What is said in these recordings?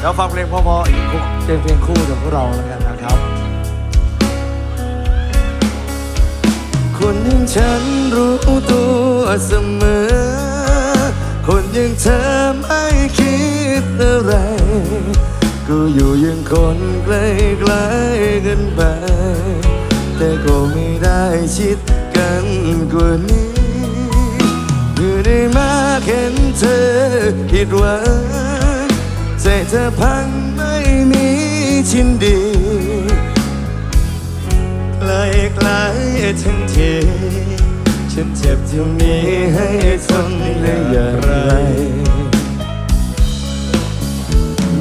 เดี๋ยวฟังเพลงเพอๆอีกเป็นเพลงคู่ของพวกเราแล้วกันนะครับ คนอย่างฉันรู้ตัวเสมอ คนอย่างเธอไม่คิดอะไร ก็อยู่ยังคนใกล้ๆกันไป แต่ก็ไม่ได้ชิดกันกว่านี้เมื่อได้มาเห็นเธอผิดหวัง ใจเธอพังไม่มีชิ้นดีไกลไกลทั้งทีฉันเจ็บที่มีให้ทนได้อย่างไร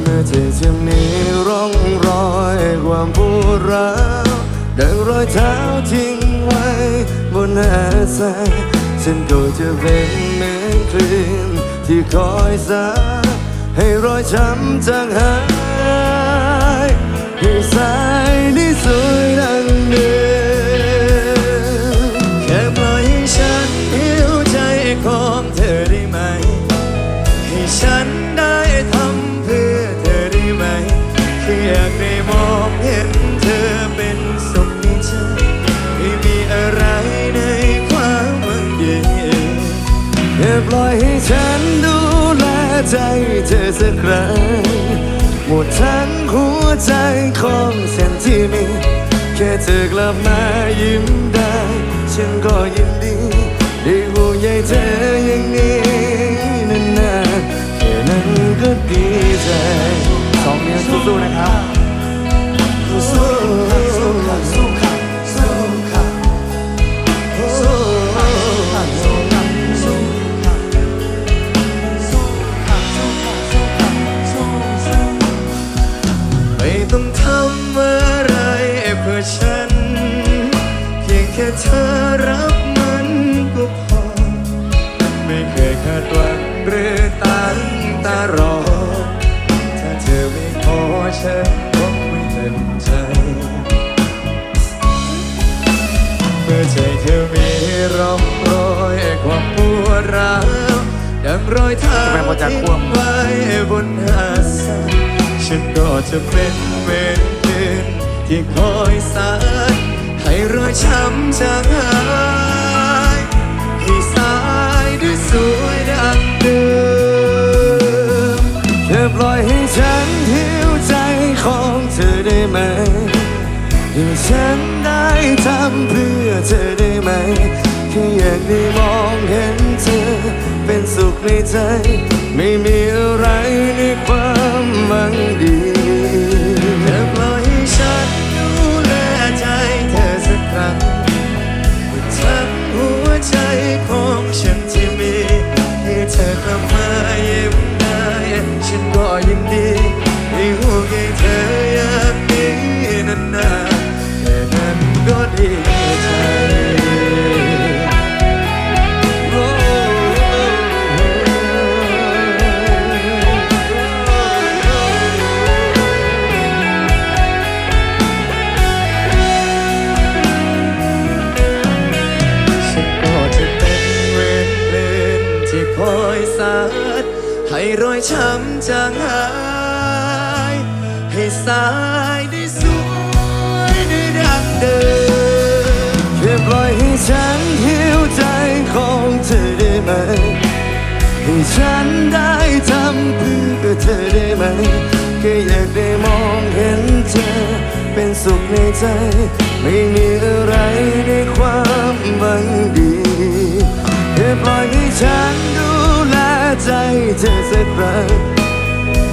เมื่อเธอจะมีร่องรอยความปวดร้าวดังรอยเท้าทิ้งไว้บนหน้าทรายฉันก็จะเป็นเหมือนคลื่นที่คอยสา ให้รอยช้ำจางหายให้สายนี้สวยดังเดิมแค่ปล่อยให้ฉันหิวใจของเธอได้ไหม ให้ฉันได้ทำเพื่อเธอได้ไหมแค่อยากได้มองเห็นเธอเป็นสุขในใจไม่มีอะไรในความหวังดีแค่ปล่อยให้ฉันดู ใจเธอสักครั้งหมดทั้งหัวใจของฉันที่มี แค่เธอกลับมายิ้มได้ ฉันก็ยินดีได้ห่วงใยเธออย่างนี้นานๆแค่นั้นก็ดีใจสองนิ้วสู้ๆนะครับสู้ อฉันก็ไม่เต็มใจเมื่อใจเธอมีร่องรอยความปวดร้าวดังรอยเท้าทิ้งไว้บนหาดทรายฉันก็จะเป็นเหมือนคลื่นที่คอยสานให้รอยช้ำจางหาย ให้ฉันได้ทำเพื่อเธอได้ไหม แค่อยากได้มองเห็นเธอ เป็นสุขในใจ ไม่มีอะไรในความหวังดี ฉันหิวใจของเธอได้ไหม ให้ฉันได้ทำเพื่อเธอได้ไหมแค่อยากได้มองเห็นเธอ เป็นสุขในใจ ไม่มีอะไรในความหวังดีแค่ปล่อยให้ฉันดูแลใจเธอสักครั้ง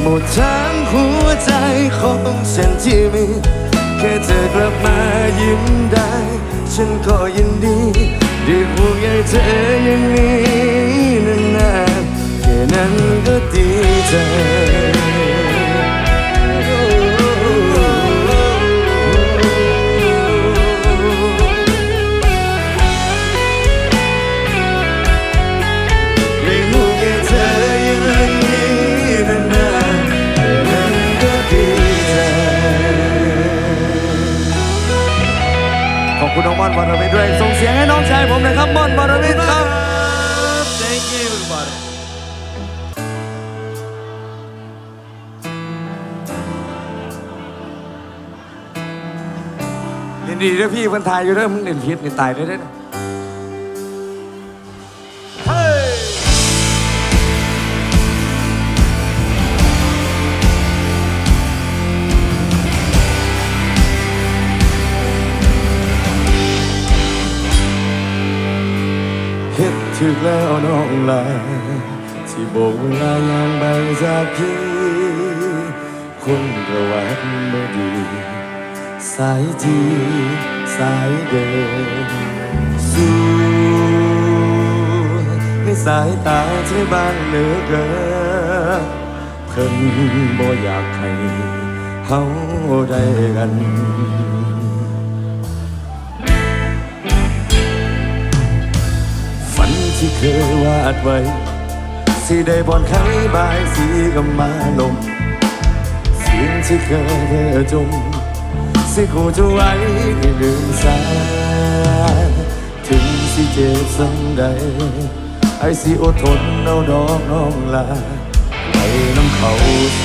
หมดทั้งหัวใจของฉันที่มี แค่เธอกลับมายิ้มได้ ฉันก็ยินดีได้ห่วงใยเธออย่างนี้นานๆแค่นั้นก็ดีใจ บารมีด้วยส่งเสียงให้น้องชายผมหนะครับม่อนบารมีครับ Thank you everybody ยินดีด้วยพี่เพันทายอยู่เด้อมึงเด่นพิษนี่ตายได้อเด้อ ถึกแล้วน้องลาที่โบกเวลายางใบจากพี่คนระวัติบ่ดี สายทีสายเดินสู่ในสายตาที่บางเหลือเกินเพิ่นบ่อยากให้เฮาได้กัน ที่เคยวาดไว้ สิได้บอนไขบายสีก็มาลมสิ่งที่เคยเธอจม สิกูจะไว้ให้ลืมสาถึงสิเจ็บสังใดไอ้สิอดทนเอาดอกน้องลาให้น้ำเขา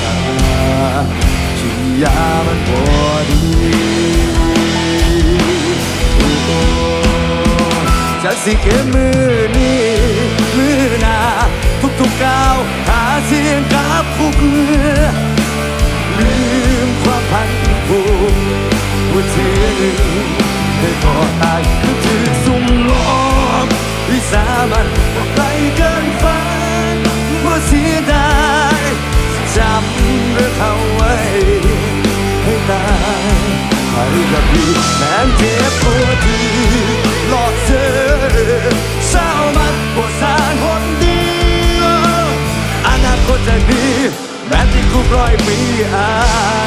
สาฉีดยามันพอดี โอ้โอ้จะสิเกมือนี้มือนาทุกๆกก้าวหาเสียงกับผู้เพื่อลืมความพันผูกว่าเธอหนึ่งเคยก่อตายคือถือสุ่มหลอกวิสามันว่าไกลเกินฝันว่าเสียดายจำเรื่องเขาไว้ให้ตายให้กับพี่แม้เจ็บปวดที่ หลอกเธอเศร้ามันปวดสารคนเดียวอนาคตจะดีแม้ที่คุกร้อยปีอา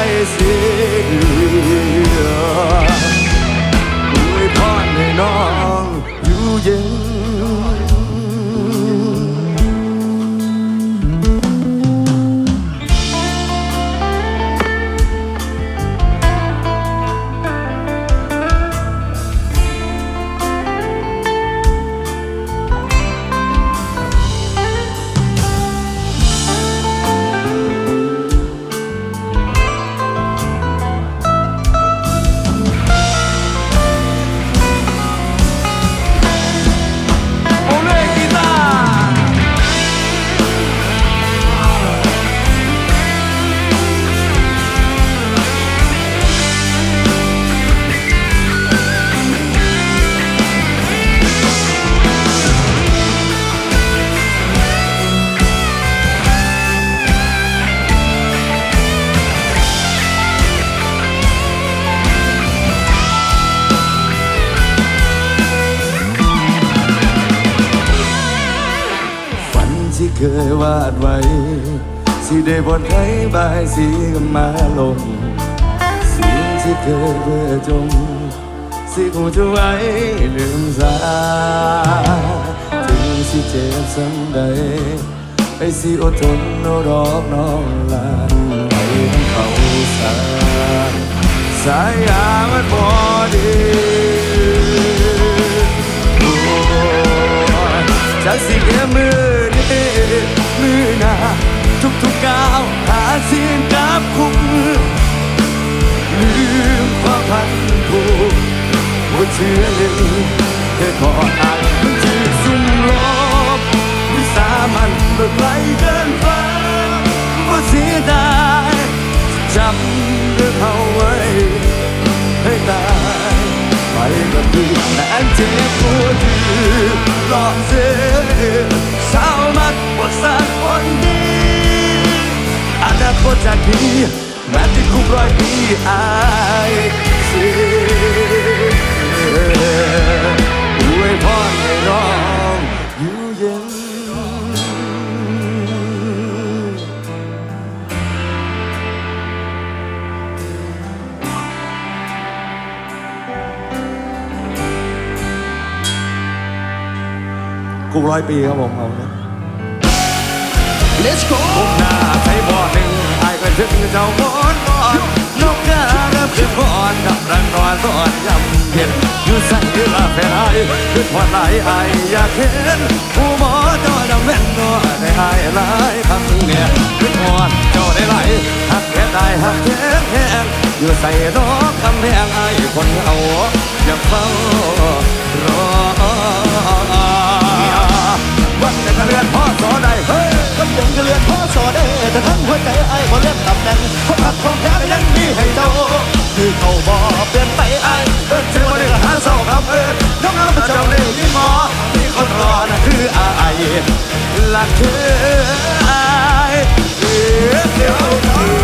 ยเสียอวยพรให้น้องอยู่เย็นาดไว้ สิได้บนไขบายสีก็มาลงสิ่งที่เคยเพื่อจมสิกูจะไว้ลืมสาถึงสิเจ็บสังใดไอ้สิอดทนเอาดอกน้องลาไปน้เขาสาสายยามันพอดีจากสิเกมือนี้มือ หน้าทุกๆก้าวหาเสียงกับคุ้มลืมความพันผูกว่าเชื่อหนึ่งเคยขออายมันจืดสุ่มลบวิสามันเมื่อไกลเกินฟ้าว่าเสียดายจำเรื่องเขาไว้ให้ตายไปกับพี่แม้เจ็บปวด ที่หลอกเสียสาวมักปวดสากคนดีอนาคตจะดีแม้ที่คุกร้อยปีอาย คุกร้อยปีครับผมเอาเนี่ย Let's go ผมหน้าใช้บ่อหนึ่งไอ้ก็ถึงเจ้าบ่อนบ่อนนกกาเริ่มขึ้นก่อนดับรันนอนตอนยำเย็นอยู่ใส่ลาแฟนไอ้ขึ้นพอดไหลไอ้อยากเห็นผู้หมอจอดำแม่นนอได้ไอ้หลายคำเนี่ยขึ้นพอดจ้าได้ไหลหักแค่ได้หักแค่แห้งอยู่ใส่ดอกคำแพงไอ้คนเอาอย่าเฝ้า หัวใจไอ้บ่เล่นตำแหน่งคนหักของแท้ก็ยังมีให้เจ้า คือเขาบอกเปลี่ยนไปไอ้เอิ้นชื่อว่าได้หาเศร้าครับเอิ้นน้องเอาพระเจ้าเลยมีหมอมีคนรอนะคืออายหลักคืออายเดี๋ยว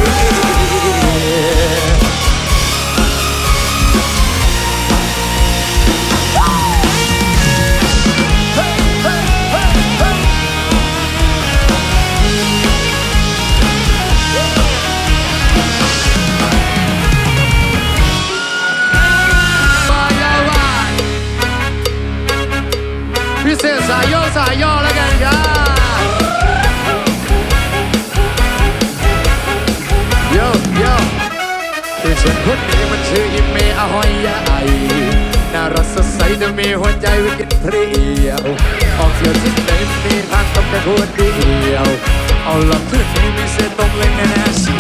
เศษสายย่อสายย่อแล้วกันจ้าโยโย่ที่ฉันคนนี้มันชื่ออิเมอหอยยาไอน่ารักสดใสแต่มีหัวใจวิกฤตเพรียวออกเที่ยวที่ไหนมีทางต้องแต่คนเดียวเอาลำขึ้นนี้มีเส้นตรงเลยแน่เชี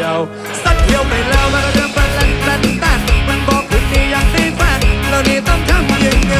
ยวสักเที่ยวไปแล้วมันก็เดินไปเล่นเต้นเต้นมันบอกคืนนี้อยากได้แฟนแล้วนี่ต้องทำยังไง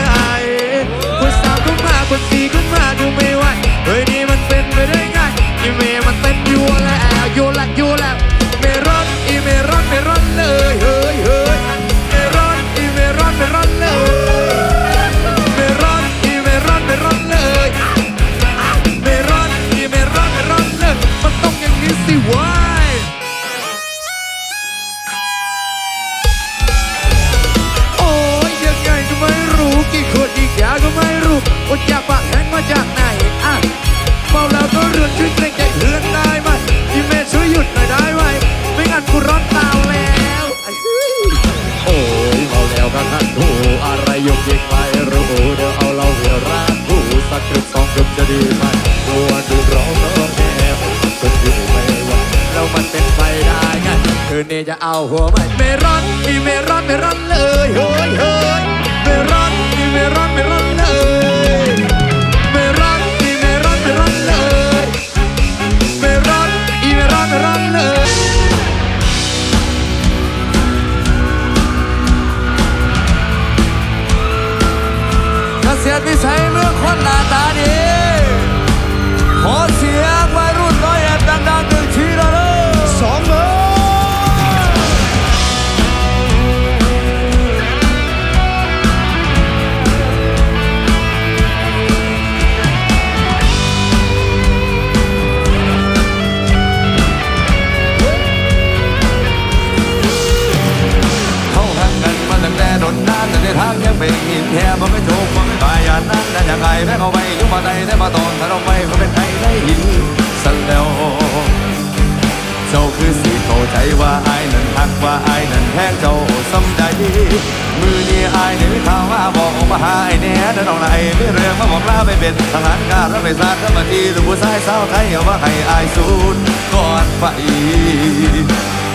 มือนี้อายนี่ข่าวว่าบอกมาหาไอ้แน่เดินออกไหนมีเรื่องมาบอกลาไปเป็นทหารการรับไปสาดมาทีลูกผู้ชายสาวไทยเอาว่าให้อายสูดก่อนไป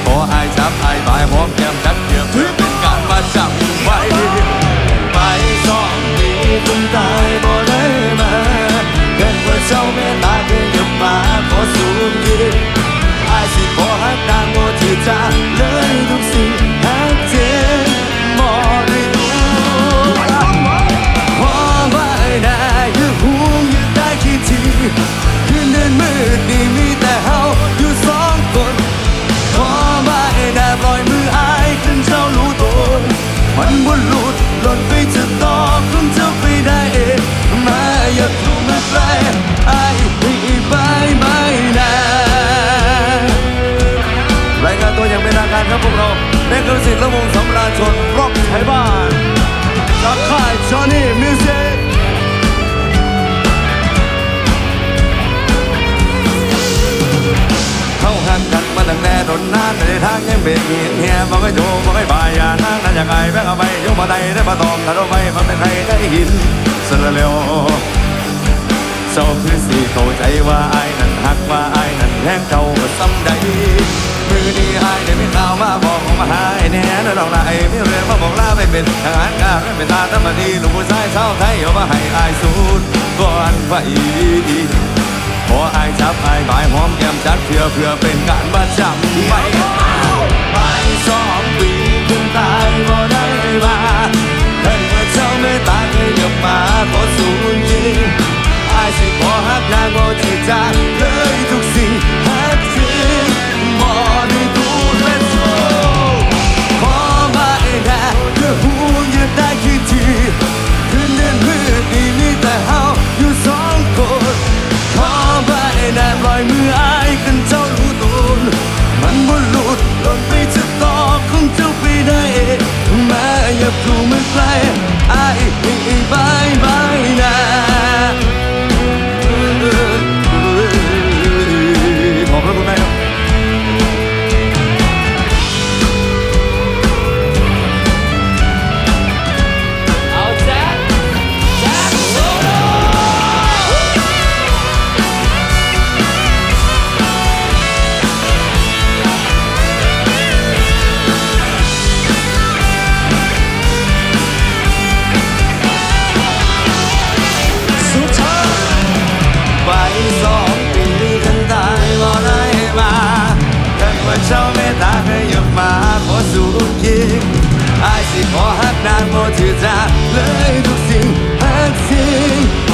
ขออายจับอายบายหอมแก้มจัดเดียวเพื่อเป็นการมาจับไว้ไปสองปีคุณตายบ่ได้มาเกินกว่าเจ้าเมตตาเพียงหยุดมาขอสูญยืนอายสิขอหักนางโมที่จาเลยทุกสิ่งหักเจ็บ คืนเดินมืดนี่มีแต่เฮาอยู่สองคนขอมาให้ได้ปล่อยมืออายขึ้นเจ้ารู้ตัวมันบุหลุดหล่นไปจะต่อคุณเจ้าไปได้เองมาอย่าถูกมาใกล้อายให้ไปไม่ได้รายงานตัวอย่างเป็นทางการครับพวกเราเป็นกระสิทธิ์และวงสำราญชนรอกไทยบ้าน ตั้งแต่โดนนานในทางยังเป็นเหียนเฮียบอกให้โจบอกให้บายอย่านั่งนั่นยังไงแม่เอาไปยกมาได้ได้มาตองถ้าเราไม่มันเป็นใครได้หินสละเร็วเจ้าคือสิเข้าใจว่าไอ้ายนั้นหักว่าไอ้ายนั้นแทงเจ้าซ้ำใดมือนี้ไอ้ายได้มีข่าวมาบอกมาหาไอ้แน่นั่นดอกละไอ้มีเรื่องมาบอกลาไปเป็นทหารการไม่เป็นตาธรรมดีลูกผู้ชายเศร้าไทยเอามาให้ไอ้ายสูดก่อนไป ขออายจับอ้ยบายหอมแก้มจัดเพื่อเพื่อเป็นการประจำไปไปสองปีคุณตายบ่ได้มาท่าเจ้าไม่ตาเให้ยกมาขอสูญยิงอายสิขอหักนางโง่ใจจ้าเลย time I สูงยิงอายสิขอหักนางโมถือจากเลยทุกสิ่งหักสิ่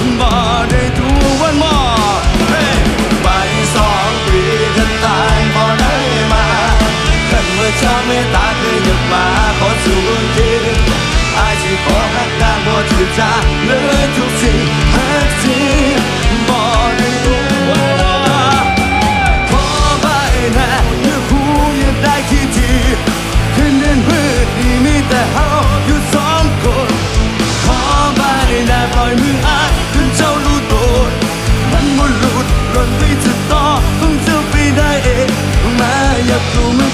งบ่ได้ดูวันมอไปสองปีกันตายบ่ได้มาขันเมื่อเช้าเมตาเคยหยุดมาขอสูงยิงอายสิขอหักนางโมถือจะเลยทุกสิ่งหักสิ่ง อยมืออายคุณเจ้ารู้โดดมันหมหลุดรอนไม่จะต่อคงจะไปได้เองมาอยากรู้มัน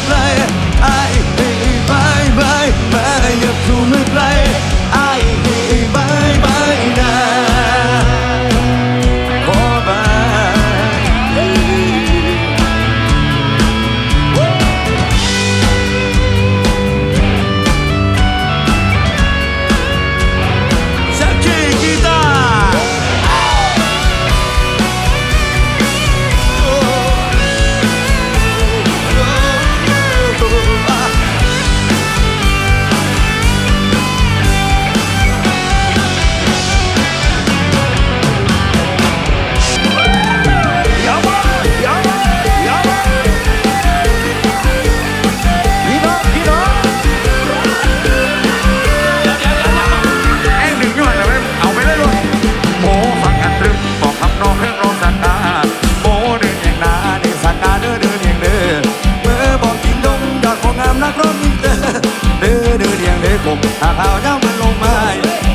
ผมหาขาวเจ้ามันลงไม้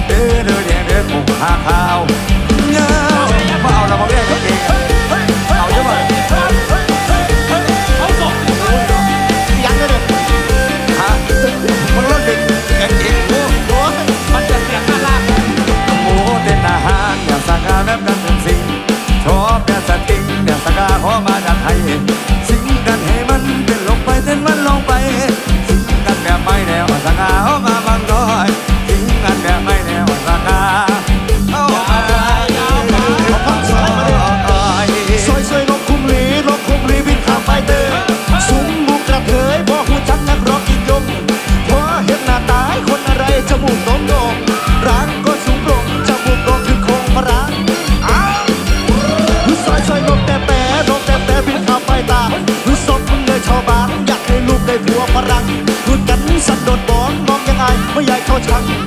เดือเดือแดงเดือผมหาขาว 我曾。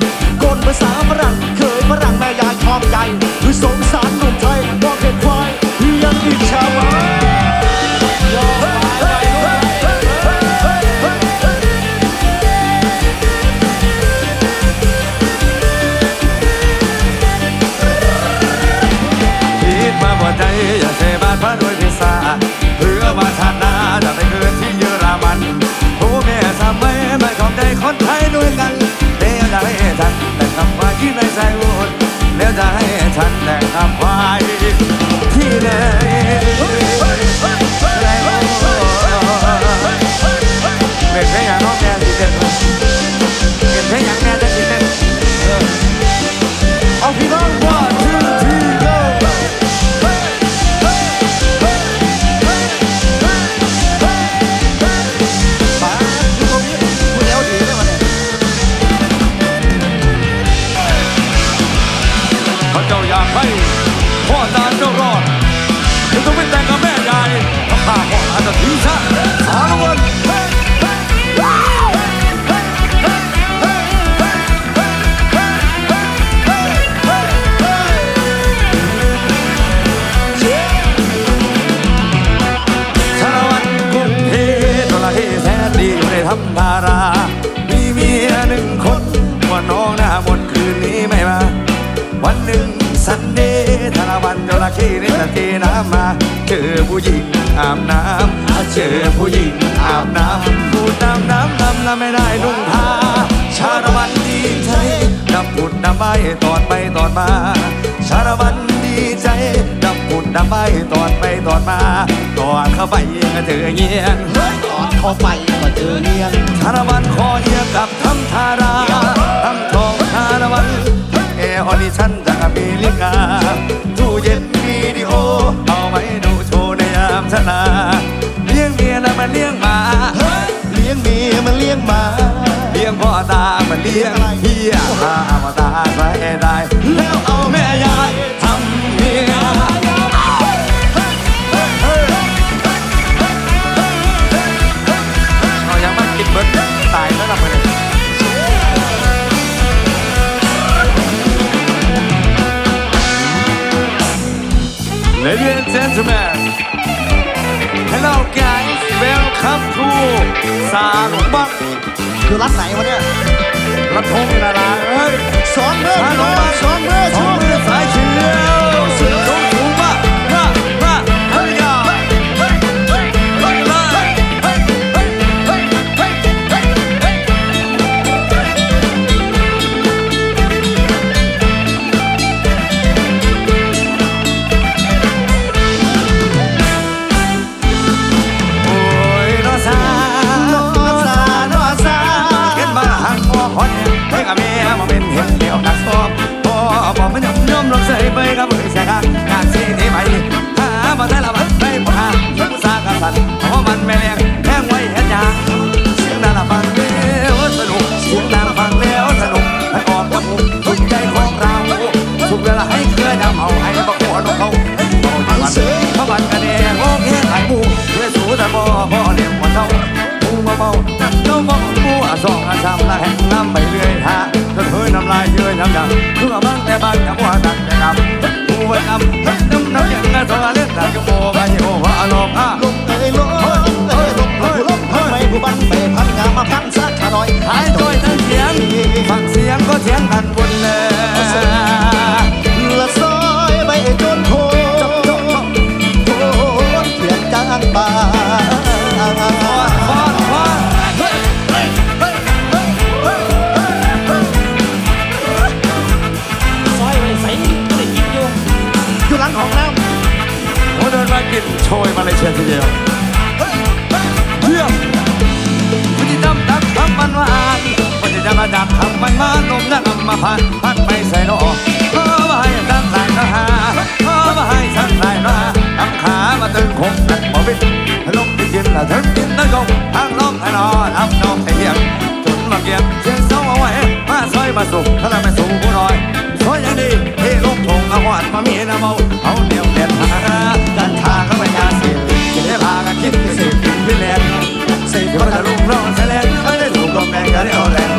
รอดถึงต้องไปแต่งกับแม่ใหญ่ต้องฆ่าพ่ออาจจะทิ้งชา ผู้หญิงอาบน้ำถ้าเจอผู้หญิงอาบน้ำพูดน้ำน้ำน้ำละไม่ได้นุ่งผ้าชาละวันดีใจดำผุดดำใบตอนไปตอนมา ชาละวันดีใจดำผุดดำใบตอนไปตอนมาตอนเข้าไปก็เจอเงียงกอดเข้าไปก็เจอเนียงชาละวันคอเอียกับทำทาราทำทองชาละวันแอร์ออดิชั่นจากอเมริกา ยมันเลี้ยงมาเลี้ยงพ่อตามันเลี้ยง สาหลงบักคือรัดไหนวะเนี่ยกระทงนาราเอ้ยสองมือสาหลงบักสองมือสองมือสายเชีย แรงแพงไว้เห็นยางเสียงดังฟังแล้วสนุกเสียงดังฟังแล้วสนุกให้ออกจมูกทุกใจของเราทุกเวลาให้เคยดำเอาให้บักหัวนกเขาบอกมันเพราะมันกระเดงโอเคไข่หมูเพื่อสู้แต่บ่พ่อเลี้ยงมันเท่าปูมาเมาน้ำเจ้ามองปูอะสองอะสามละแห่งน้ำไปเรื่อยฮะจนเฮ้ยน้ำลายเย้ยน้ำดำคือว่าบางแต่บางแต่ว่ สักขาน้อยหายตัวทั้งเสียงฟังเสียงก็เสียงกันบนเลยละซอยไปจนโคโอ้เขียนกลางป่าอยู่หลังของน้ำโอ้เดินมากินโชยมาเลยเชียวทีเดียว มาพันพันไม่ใส่นอเออมาให้ตั้งสายนะฮะเออมาให้ตั้งสายนะทำขามาตึงคงกันบ่บิดลมที่กินละถึงกินนั่งกงทางลมให้นอนทำนองให้เหี่ยมจนมาเกียบเสียงเศร้าเอาไว้มาซอยมาสุกถ้าเราไม่สูงผู้น้อยซอยอย่างดีเฮ้ลงทงเอาหวานมามีน้ำเมาเอาเดียวเด็ดหากันทางก็ไม่ยาสิจะได้พากันคิดสิพิเลนสิที่มันจะลุกร้อนแสลงไม่ได้ถูกลมแรงก็ได้เอาแรง